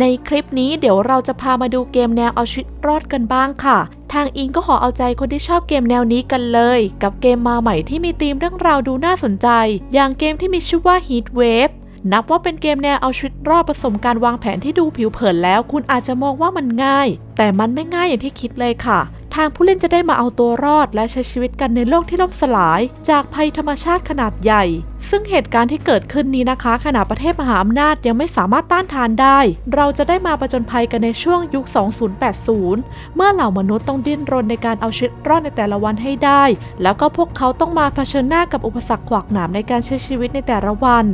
ในคลิปนี้เดี๋ยวเราจะพามาดูเกมแนวเอาชีวิตรอดกันบ้างค่ะ ทางอิงก็ขอเอาใจคนที่ชอบเกมแนวนี้กันเลย กับเกมมาใหม่ที่มีธีมเรื่องราวดูน่าสนใจ อย่างเกมที่มีชื่อว่า Heat Wave นับว่าเป็นเกมแนวเอาชีวิตรอดผสมการวางแผนที่ดูผิวเผินแล้ว คุณอาจจะมองว่ามันง่าย แต่มันไม่ง่ายอย่างที่คิดเลยค่ะ ทางผู้เล่นจะได้มาเอาตัวรอด และใช้ชีวิตกันในโลกที่ล่มสลาย จากภัยธรรมชาติขนาดใหญ่ ซึ่งเหตุการณ์ที่เกิดขึ้นนี้นะคะ ขณะประเทศมหาอำนาจยังไม่สามารถต้านทานได้ เราจะได้มาประจนภัยกันในช่วงยุค 2080 เมื่อเหล่ามนุษย์ต้องดิ้นรนในการเอาชีวิตรอดในแต่ละวันให้ได้ แล้วก็พวกเขาต้องมาเผชิญหน้ากับอุปสรรคขวากหนามในการใช้ชีวิตในแต่ละวัน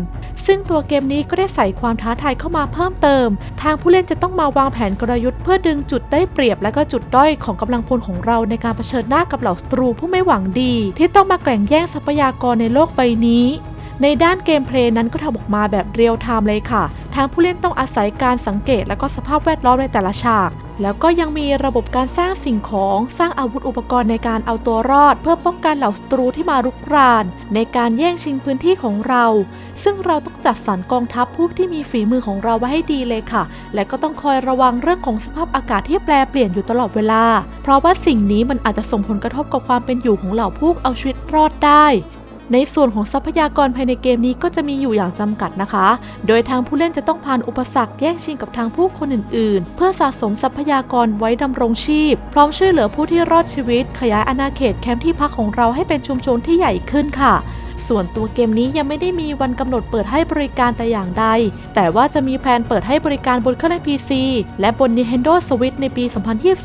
ซึ่งตัวเกมนี้ก็ได้ใส่ความท้าทายเข้ามาเพิ่มเติม ทางผู้เล่นจะต้องมาวางแผนกลยุทธ์เพื่อดึงจุดได้เปรียบและก็จุดด้อยของกำลังพลของเราในการเผชิญหน้ากับเหล่าศัตรูผู้ไม่หวังดี ที่ต้องมาแกล่งแย่งทรัพยากรในโลกใบนี้ ในด้านเกมเพลย์นั้นก็ทำออกมาแบบเรียลไทม์เลยค่ะ ทางผู้เล่นต้องอาศัยการสังเกตและก็สภาพแวดล้อมในแต่ละฉาก แล้วก็ยังมีระบบการสร้างสิ่งของ สร้างอาวุธอุปกรณ์ในการเอาตัวรอด เพื่อป้องกันเหล่าศัตรูที่มารุกราน ในการแย่งชิงพื้นที่ของเรา ซึ่งเราต้องจัดสรรกองทัพผู้ที่มีฝีมือของเราไว้ให้ดีเลยค่ะ และก็ต้องคอยระวังเรื่องของสภาพอากาศที่แปรเปลี่ยนอยู่ตลอดเวลา เพราะว่าสิ่งนี้มันอาจจะส่งผลกระทบกับความเป็นอยู่ของเหล่าผู้เอาชีวิตรอดได้ ในส่วนของทรัพยากรภายในเกมนี้ก็จะมีอยู่อย่างจำกัดนะคะ โดยทางผู้เล่นจะต้องผ่านอุปสรรคแย่งชิงกับทางผู้คนอื่น ๆ เพื่อสะสมทรัพยากรไว้ดำรงชีพ พร้อมช่วยเหลือผู้ที่รอดชีวิต ขยายอาณาเขตแคมป์ที่พักของเราให้เป็นชุมชนที่ใหญ่ขึ้นค่ะส่วนตัวเกมนี้ยังไม่ได้มีวันกำหนดเปิดให้บริการแต่อย่างใด แต่ว่าจะมีแผนเปิดให้บริการบนเครื่องเล่น PC และบน Nintendo Switch ในปี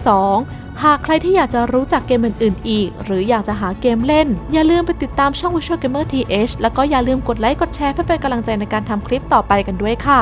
2022 หากใครที่อยากจะรู้จักเกมอื่นๆ อีก หรืออยากจะหาเกมเล่น อย่าลืมไปติดตามช่อง Visual Gamer TH แล้วก็อย่าลืมกดไลค์กดแชร์เพื่อเป็นกำลังใจในการทำคลิปต่อไปกันด้วยค่ะ